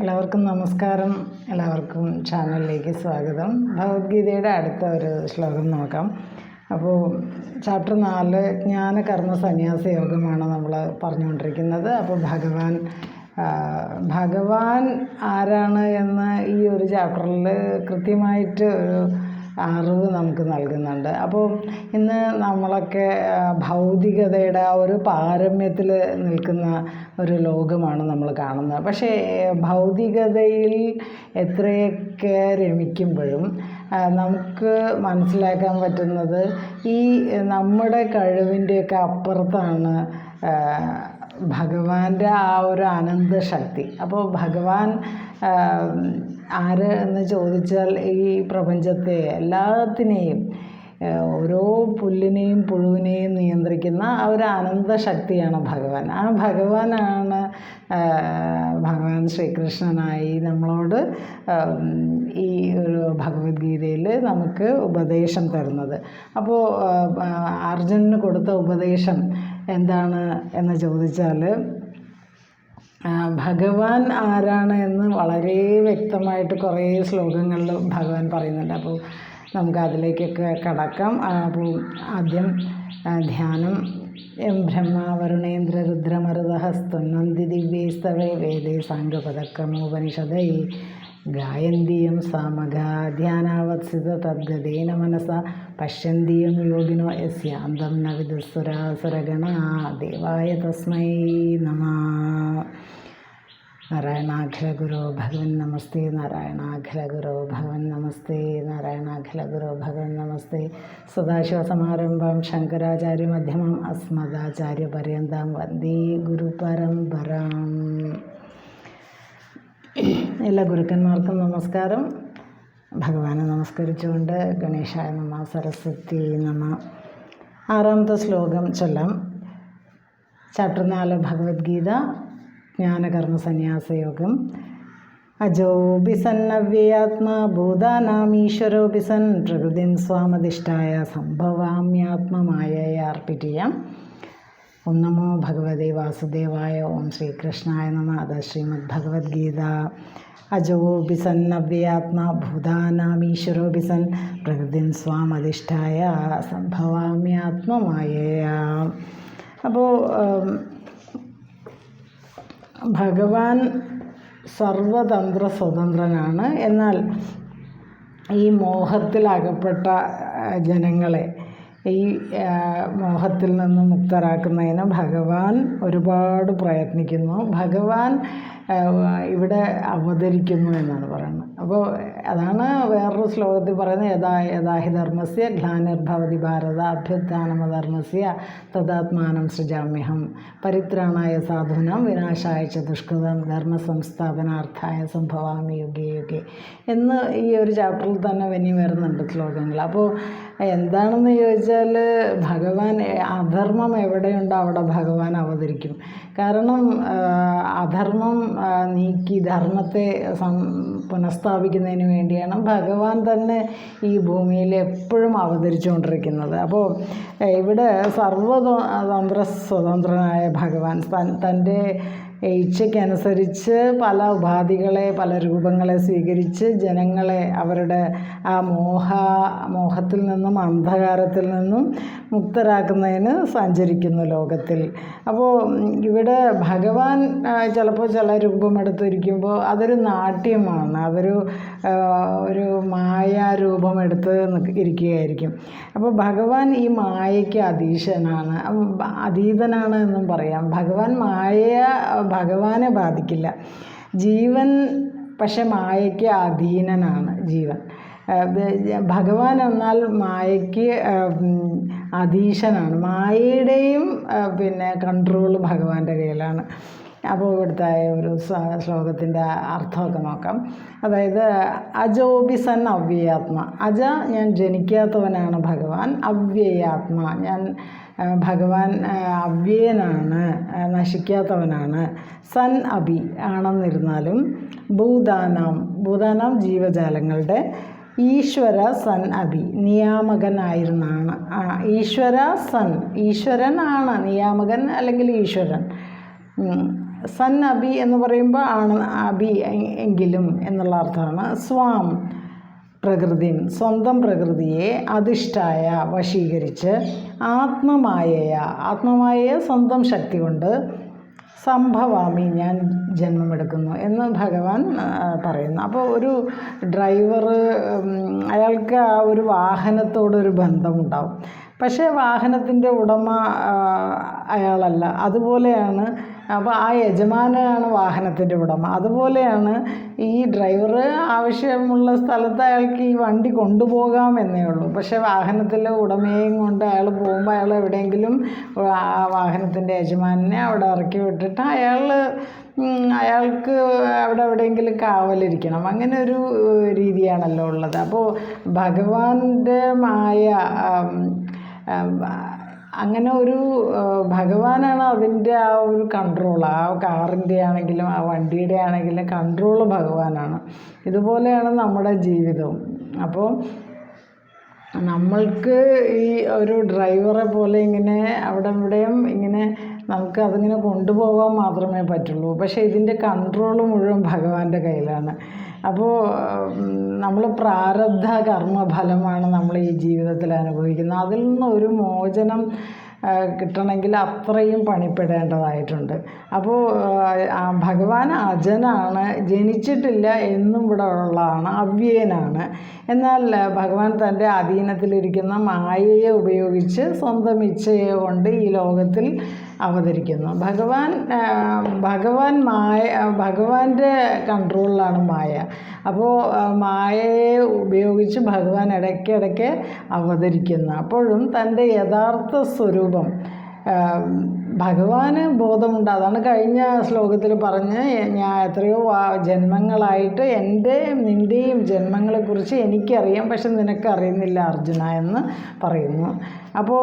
എല്ലാവർക്കും നമസ്കാരം. എല്ലാവർക്കും ചാനലിലേക്ക് സ്വാഗതം. ഭഗവത്ഗീതയുടെ അടുത്ത ഒരു ശ്ലോകം നോക്കാം. അപ്പോൾ ചാപ്റ്റർ നാല് ജ്ഞാന കർമ്മ സന്യാസ യോഗമാണ് നമ്മൾ പറഞ്ഞുകൊണ്ടിരിക്കുന്നത്. അപ്പോൾ ഭഗവാൻ ഭഗവാൻ ആരാണ് എന്ന് ഈ ഒരു ചാപ്റ്ററിൽ കൃത്യമായിട്ട് ഒരു അറിവ് നമുക്ക് നൽകുന്നുണ്ട്. അപ്പോൾ ഇന്ന് നമ്മളൊക്കെ ഭൗതികതയുടെ ആ ഒരു പാരമ്യത്തിൽ നിൽക്കുന്ന ഒരു ലോകമാണ് നമ്മൾ കാണുന്നത്. പക്ഷേ ഭൗതികതയിൽ എത്രയൊക്കെ രമിക്കുമ്പോഴും നമുക്ക് മനസ്സിലാക്കാൻ പറ്റുന്നത് ഈ നമ്മുടെ കഴിവിന്റെയൊക്കെ അപ്പുറത്താണ് ഭഗവാന്റെ ആ ഒരു അനന്തശക്തി. അപ്പോൾ ഭഗവാൻ ആര് എന്ന് ചോദിച്ചാൽ ഈ പ്രപഞ്ചത്തെ എല്ലാത്തിനെയും ഓരോ പുല്ലിനെയും പുഴുവിനെയും നിയന്ത്രിക്കുന്ന ആ ഒരു അനന്തശക്തിയാണ് ഭഗവാൻ. ആ ഭഗവാനാണ് ഭഗവാൻ ശ്രീകൃഷ്ണനായി നമ്മളോട് ഈ ഒരു ഭഗവത്ഗീതയിൽ നമുക്ക് ഉപദേശം തരുന്നത്. അപ്പോൾ അർജുനന് കൊടുത്ത ഉപദേശം എന്താണ് എന്ന് ചോദിച്ചാൽ ഭഗവാൻ ആരാണ് എന്ന് വളരെ വ്യക്തമായിട്ട് കുറേ ശ്ലോകങ്ങളിൽ ഭഗവാൻ പറയുന്നുണ്ട്. അപ്പോൾ നമുക്ക് അതിലേക്കൊക്കെ കടക്കാം അപ്പോൾ ആദ്യം ധ്യാനം. എം ബ്രഹ്മ വരുണേന്ദ്ര നന്ദി ദിവ്യൈസ്തവേ വേദേ സാംഗപദക്രമോപനിഷദൈ ഗായന്തിയം സാമഗ ധ്യാനാവത്സിത തദ്ഗതേന മനസ പശ്യന്തിയം യോഗിനോ യസ്യാന്തം ന വിദുസുരാസുരഗണ ദേവായ തസ്മൈ നമ. നാരായണാഖില ഗുരു ഭഗവൻ നമസ്തേ നാരായണാഖില ഗുരു ഭഗവൻ നമസ്തേ നാരായണാഖില ഗുരു ഭഗവൻ നമസ്തേ. സദാശിവസമാരംഭം ശങ്കരാചാര്യ മധ്യമം അസ്മദാചാര്യ പര്യന്താം വന്ദേ ഗുരുപരമ്പരാം. എല്ലാ ഗുരുക്കന്മാർക്കും നമസ്കാരം. ഭഗവാനെ നമസ്കരിച്ചുകൊണ്ട് ഗണേശായ നമ സരസ്വതി നമ. ആറാമത്തെ ശ്ലോകം ചൊല്ലാം. ചാപ്റ്റർ നാല് ഭഗവത്ഗീത ജ്ഞാനകർമ്മ സന്യാസയോഗം. അജോബി സന്നവ്യയാത്മാ ഭൂതാനാമീശ്വരോബി സൻ പ്രകൃതിൻ സ്വാമധിഷ്ഠായ സംഭവാമ്യാത്മമായയെ അർപ്പിക്കാം ഓം നമോ ഭഗവതേ വാസുദേവായ ഓം ശ്രീകൃഷ്ണായ നമ. അത ശ്രീമദ് ഭഗവത്ഗീത അജോ സൻ അവ്യാത്മാ ഭൂതാനാമീശ്വരോബി സൻ പ്രകൃതിൻ സ്വാമധിഷ്ഠായ സംഭവാമ്യാത്മമായ അപ്പോൾ ഭഗവാൻ സർവതന്ത്ര സ്വതന്ത്രനാണ്. എന്നാൽ ഈ മോഹത്തിലകപ്പെട്ട ജനങ്ങളെ ഈ മോഹത്തിൽ നിന്നും മുക്തരാക്കുന്നതിന് ഭഗവാൻ ഒരുപാട് പ്രയത്നിക്കുന്നു. ഭഗവാൻ ഇവിടെ അവതരിക്കുന്നു എന്നാണ് പറയുന്നത്. അപ്പോൾ അതാണ് വേറൊരു ശ്ലോകത്തിൽ പറയുന്നത് യഥാ യഥാഹി ധർമ്മസ്യ ഗ്ലാനിർഭവതി ഭാരത അഭ്യുത്ഥാനമധർമ്മസ്യ തഥാത്മാനം സൃജാമ്യഹം പരിത്രാണായ സാധുനം വിനാശായ ച ദുഷ്കൃതം ധർമ്മ സംസ്ഥാപനാർത്ഥായ സംഭവാമി യുഗേ യുഗേ എന്ന് ഈ ഒരു ചാപ്റ്ററിൽ തന്നെ വനി വരുന്നുണ്ട് ശ്ലോകങ്ങൾ. അപ്പോൾ എന്താണെന്ന് ചോദിച്ചാൽ ഭഗവാൻ അധർമ്മം എവിടെയുണ്ടോ അവിടെ ഭഗവാൻ അവതരിക്കും. കാരണം അധർമ്മം നീക്കി ധർമ്മത്തെ പുനഃസ്ഥാപിക്കുന്നതിന് വേണ്ടിയാണ് ഭഗവാൻ തന്നെ ഈ ഭൂമിയിൽ എപ്പോഴും അവതരിച്ചുകൊണ്ടിരിക്കുന്നത്. അപ്പോൾ ഇവിടെ സർവതന്ത്ര സ്വതന്ത്രനായ ഭഗവാൻ തൻ തന്റെ ഇച്ഛയ്ക്കനുസരിച്ച് പല ഉപാധികളെ പല രൂപങ്ങളെ സ്വീകരിച്ച് ജനങ്ങളെ അവരുടെ ആ മോഹ മോഹത്തിൽ നിന്നും അന്ധകാരത്തിൽ നിന്നും മുക്തരാക്കുന്നതിന് സഞ്ചരിക്കുന്നു ലോകത്തിൽ. അപ്പോൾ ഇവിടെ ഭഗവാൻ ചിലപ്പോൾ ചില രൂപമെടുത്തിരിക്കുമ്പോൾ അതൊരു നാട്യമാണ്. അതൊരു ഒരു മായാരൂപമെടുത്ത് രൂപമെടുത്ത് ഇരിക്കുകയായിരിക്കും. അപ്പോൾ ഭഗവാൻ ഈ മായയ്ക്ക് അതീശനാണ്. അതീതനാണ് എന്നും പറയാം. ഭഗവാൻ മായ ഭഗവാനെ ബാധിക്കില്ല. ജീവൻ പക്ഷെ മായയ്ക്ക് അധീനനാണ് ജീവൻ. ഭഗവാൻ എന്നാൽ മായയ്ക്ക് അധീശനാണ്. മായയുടെയും പിന്നെ കൺട്രോൾ ഭഗവാന്റെ കയ്യിലാണ്. അപ്പോൾ ഇവിടുത്തെ ഒരു ശ്ലോകത്തിന്റെ അർത്ഥമൊക്കെ നോക്കാം. അതായത് അജോബിസൻ അവ്യയാത്മ. അജ ഞാൻ ജനിക്കാത്തവനാണ് ഭഗവാൻ അവ്യയാത്മ. ഞാൻ ഭഗവാൻ അവ്യയനാണ് നശിക്കാത്തവനാണ്. സൻ അബി ആണെന്നിരുന്നാലും ഭൂതാനാം ഭൂതാനാം ജീവജാലങ്ങളുടെ ഈശ്വര സൻ അബി നിയാമകനായിരുന്നാണ്. ഈശ്വര സൻ ഈശ്വരനാണ് നിയാമകൻ അല്ലെങ്കിൽ ഈശ്വരൻ. സൻ അബി എന്ന് പറയുമ്പോൾ ആണ് അബി എങ്കിലും എന്നുള്ള അർത്ഥമാണ്. സ്വാം പ്രകൃതി സ്വന്തം പ്രകൃതിയെ അധിഷ്ഠായ വശീകരിച്ച് ആത്മമായയ ആത്മമായ സ്വന്തം ശക്തി കൊണ്ട് സംഭവാമി ഞാൻ ജന്മമെടുക്കുന്നു എന്ന് ഭഗവാൻ പറയുന്നു. അപ്പോൾ ഒരു ഡ്രൈവർ അയാൾക്ക് ആ ഒരു വാഹനത്തോടൊരു ബന്ധമുണ്ടാവും. പക്ഷേ വാഹനത്തിന്റെ ഉടമ അയാളല്ല. അതുപോലെയാണ് അപ്പോൾ ആ യജമാനാണ് വാഹനത്തിന്റെ ഉടമ. അതുപോലെയാണ് ഈ ഡ്രൈവർ ആവശ്യമുള്ള സ്ഥലത്ത് അയാൾക്ക് ഈ വണ്ടി കൊണ്ടുപോകാമെന്നേ ഉള്ളൂ. പക്ഷേ വാഹനത്തിലെ ഉടമയെയും കൊണ്ട് അയാൾ പോകുമ്പോൾ അയാൾ എവിടെയെങ്കിലും ആ വാഹനത്തിന്റെ യജമാനെ അവിടെ ഇറക്കി വിട്ടിട്ട് അയാൾ അയാൾക്ക് അവിടെ എവിടെയെങ്കിലും കാവലിരിക്കണം അങ്ങനെ ഒരു രീതിയാണല്ലോ ഉള്ളത്. അപ്പോൾ ഭഗവാന്റെ മായ അങ്ങനെ ഒരു ഭഗവാനാണ് അതിന്റെ ആ ഒരു കൺട്രോൾ ആ കാറിന്റെ ആണെങ്കിലും ആ വണ്ടിയുടെ ആണെങ്കിലും കൺട്രോൾ ഭഗവാനാണ്. ഇതുപോലെയാണ് നമ്മുടെ ജീവിതവും. അപ്പോൾ നമ്മൾക്ക് ഈ ഒരു ഡ്രൈവറെ പോലെ ഇങ്ങനെ അവിടെ ഇവിടെയും ഇങ്ങനെ നമുക്ക് അതിങ്ങനെ കൊണ്ടുപോകാൻ മാത്രമേ പറ്റുള്ളൂ. പക്ഷേ ഇതിന്റെ കൺട്രോൾ മുഴുവൻ ഭഗവാന്റെ കയ്യിലാണ്. അപ്പോൾ നമ്മൾ പ്രാരബ്ധ കർമ്മഫലമാണ് നമ്മൾ ഈ ജീവിതത്തിൽ അനുഭവിക്കുന്നത്. അതിൽ നിന്ന് ഒരു മോചനം കിട്ടണമെങ്കിൽ അത്രയും പണിപ്പെടേണ്ടതായിട്ടുണ്ട്. അപ്പോൾ ഭഗവാൻ അജനാണ് ജനിച്ചിട്ടില്ല എന്നും ഇവിടെ ഉള്ളതാണ് അവ്യയനാണ്. എന്നാൽ ഭഗവാൻ തന്റെ അധീനത്തിലിരിക്കുന്ന മായയെ ഉപയോഗിച്ച് സ്വന്തം ഇച്ഛയെ കൊണ്ട് ഈ ലോകത്തിൽ അവതരിക്കുന്നു. ഭഗവാൻ ഭഗവാൻ മായ ഭഗവാന്റെ കൺട്രോളിലാണ് മായ. അപ്പോൾ മായയെ ഉപയോഗിച്ച് ഭഗവാൻ ഇടയ്ക്കിടയ്ക്ക് അവതരിക്കുന്നു. അപ്പോഴും തന്റെ യഥാർത്ഥ സ്വരൂപം ഭഗവാന് ബോധമുണ്ട്. അതാണ് കഴിഞ്ഞ ശ്ലോകത്തിൽ പറഞ്ഞ് ഞാൻ എത്രയോ ജന്മങ്ങളായിട്ട് എന്റെ നിന്റെയും ജന്മങ്ങളെക്കുറിച്ച് എനിക്കറിയാം പക്ഷെ നിനക്കറിയുന്നില്ല അർജുന എന്ന് പറയുന്നു. അപ്പോൾ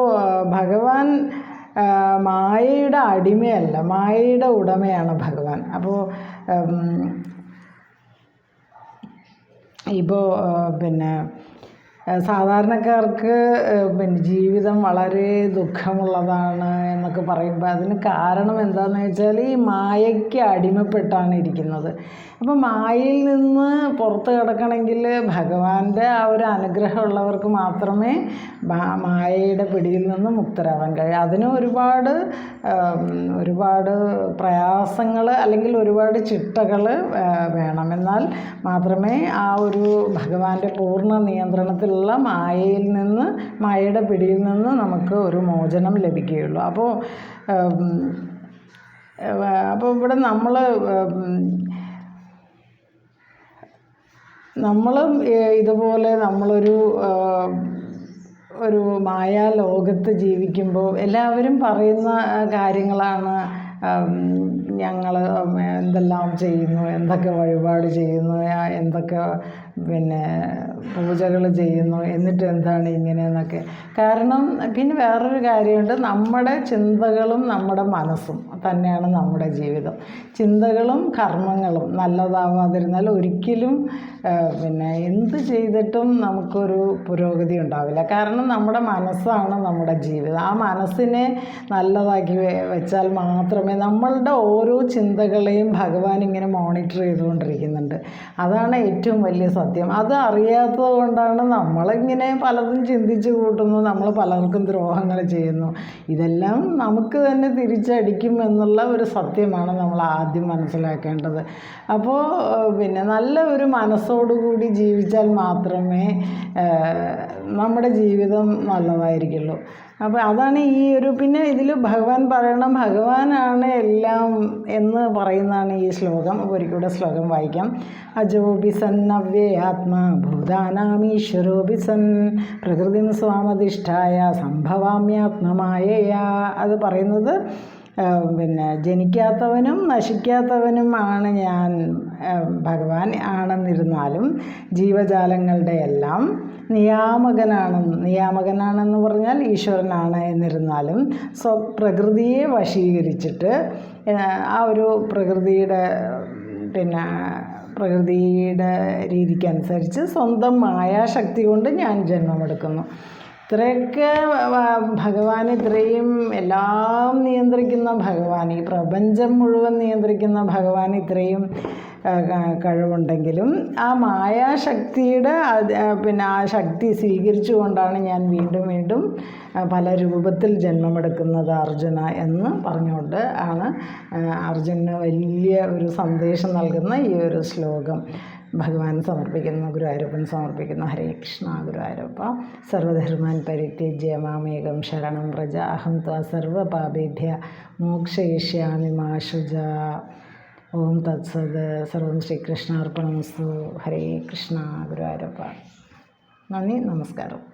ഭഗവാൻ മായയുടെ അടിമയല്ല മായയുടെ ഉടമയാണ് ഭഗവാൻ. അപ്പോൾ ഇപ്പോൾ പിന്നെ സാധാരണക്കാർക്ക് പിന്നെ ജീവിതം വളരെ ദുഃഖമുള്ളതാണ് എന്നൊക്കെ പറയുമ്പോൾ അതിന് കാരണം എന്താണെന്ന് വെച്ചാൽ ഈ മായയ്ക്ക് അടിമപ്പെട്ടാണ് ഇരിക്കുന്നത്. അപ്പോൾ മായയിൽ നിന്ന് പുറത്ത് കിടക്കണമെങ്കിൽ ഭഗവാന്റെ ആ ഒരു അനുഗ്രഹമുള്ളവർക്ക് മാത്രമേ മായയുടെ പിടിയിൽ നിന്ന് മുക്തരാവാൻ കഴിയൂ. അതിന് ഒരുപാട് ഒരുപാട് പ്രയാസങ്ങൾ അല്ലെങ്കിൽ ഒരുപാട് ചിട്ടകൾ വേണം. എന്നാൽ മാത്രമേ ആ ഒരു ഭഗവാന്റെ പൂർണ നിയന്ത്രണത്തിലുള്ള മായയിൽ നിന്ന് മായയുടെ പിടിയിൽ നിന്ന് നമുക്ക് ഒരു മോചനം ലഭിക്കുകയുള്ളൂ. അപ്പോൾ അപ്പോൾ ഇവിടെ നമ്മൾ നമ്മളും ഇതുപോലെ നമ്മളൊരു ഒരു മായാ ലോകത്ത് ജീവിക്കുമ്പോൾ എല്ലാവരും പറയുന്ന കാര്യങ്ങളാണ് ഞങ്ങൾ എന്തെല്ലാം ചെയ്യുന്നു എന്തൊക്കെ വഴിപാട് ചെയ്യുന്നു എന്തൊക്കെ പിന്നെ പൂജകൾ ചെയ്യുന്നു. എന്നിട്ട് എന്താണ് ഇങ്ങനെയെന്നൊക്കെ. കാരണം പിന്നെ വേറൊരു കാര്യമുണ്ട്. നമ്മുടെ ചിന്തകളും നമ്മുടെ മനസ്സും തന്നെയാണ് നമ്മുടെ ജീവിതം. ചിന്തകളും കർമ്മങ്ങളും നല്ലതാവാതിരുന്നാൽ ഒരിക്കലും പിന്നെ എന്ത് ചെയ്തിട്ടും നമുക്കൊരു പുരോഗതി ഉണ്ടാവില്ല. കാരണം നമ്മുടെ മനസ്സാണ് നമ്മുടെ ജീവിതം. ആ മനസ്സിനെ നല്ലതാക്കി വെച്ചാൽ മാത്രമേ നമ്മളുടെ ഓരോ ചിന്തകളെയും ഭഗവാൻ ഇങ്ങനെ മോണിറ്റർ ചെയ്തുകൊണ്ടിരിക്കുന്നുണ്ട്. അതാണ് ഏറ്റവും വലിയ സത്യം. അത് അറിയാത്തത് കൊണ്ടാണ് നമ്മളിങ്ങനെ പലതും ചിന്തിച്ച് കൂട്ടുന്നു. നമ്മൾ പലർക്കും ദ്രോഹങ്ങൾ ചെയ്യുന്നു. ഇതെല്ലാം നമുക്ക് തന്നെ തിരിച്ചടിക്കും എന്നുള്ള ഒരു സത്യമാണ് നമ്മൾ ആദ്യം മനസ്സിലാക്കേണ്ടത്. അപ്പോൾ പിന്നെ നല്ല ഒരു മനസ്സോടുകൂടി ജീവിച്ചാൽ മാത്രമേ നമ്മുടെ ജീവിതം നല്ലതായിരിക്കുള്ളൂ. അപ്പോൾ അതാണ് ഈ ഒരു പിന്നെ ഇതിൽ ഭഗവാൻ പറയണം ഭഗവാനാണ് എല്ലാം എന്ന് പറയുന്നതാണ് ഈ ശ്ലോകം. അപ്പോൾ ഒരിക്കലൂടെ ശ്ലോകം വായിക്കാം. അജോബി സൻ അവ്യേയാത്മാ ഭൂതാനാമീശ്വരോപി സൻ പ്രകൃതിം സ്വാമധിഷ്ഠായ സംഭവാമ്യാത്മമായയാ. അത് പറയുന്നത് പിന്നെ ജനിക്കാത്തവനും നശിക്കാത്തവനുമാണ് ഞാൻ ഭഗവാൻ ആണെന്നിരുന്നാലും ജീവജാലങ്ങളുടെ എല്ലാം നിയാമകനാണെന്ന് നിയാമകനാണെന്ന് പറഞ്ഞാൽ ഈശ്വരനാണ് എന്നിരുന്നാലും സ്വപ്രകൃതിയെ വശീകരിച്ചിട്ട് ആ, ആ ഒരു പ്രകൃതിയുടെ പിന്നെ പ്രകൃതിയുടെ രീതിക്കനുസരിച്ച് സ്വന്തം മായാശക്തി കൊണ്ട് ഞാൻ ജന്മമെടുക്കുന്നു. ഇത്രയൊക്കെ ഭഗവാൻ ഇത്രയും എല്ലാം നിയന്ത്രിക്കുന്ന ഭഗവാൻ ഈ പ്രപഞ്ചം മുഴുവൻ നിയന്ത്രിക്കുന്ന ഭഗവാൻ ഇത്രയും കഴിവുണ്ടെങ്കിലും ആ മായാശക്തിയുടെ പിന്നെ ആ ശക്തി സ്വീകരിച്ചുകൊണ്ടാണ് ഞാൻ വീണ്ടും വീണ്ടും പല രൂപത്തിൽ ജന്മമെടുക്കുന്നത് അർജുന എന്ന് പറഞ്ഞുകൊണ്ട് ആണ് അർജുനന് വലിയ ഒരു സന്ദേശം നൽകുന്ന ഈ ഒരു ശ്ലോകം. ഭഗവാൻ സമർപ്പിക്കുന്നു ഗുരുവായൂരപ്പൻ സമർപ്പിക്കുന്നു. ഹരേ കൃഷ്ണ ഗുരുവായൂരപ്പ. സർവധർമാൻ പരിത്യജ്യ മാമേകം ശരണം വ്രജ. അഹം ത്വ സർവപാപേഭ്യ മോക്ഷയിഷ്യാമി മാഷുജ ഓം തത്സത്. സർവം ശ്രീകൃഷ്ണാർപ്പണമസ്തു. ഹരേ കൃഷ്ണ ഗുരുവായൂരപ്പ. നന്ദി നമസ്കാരം.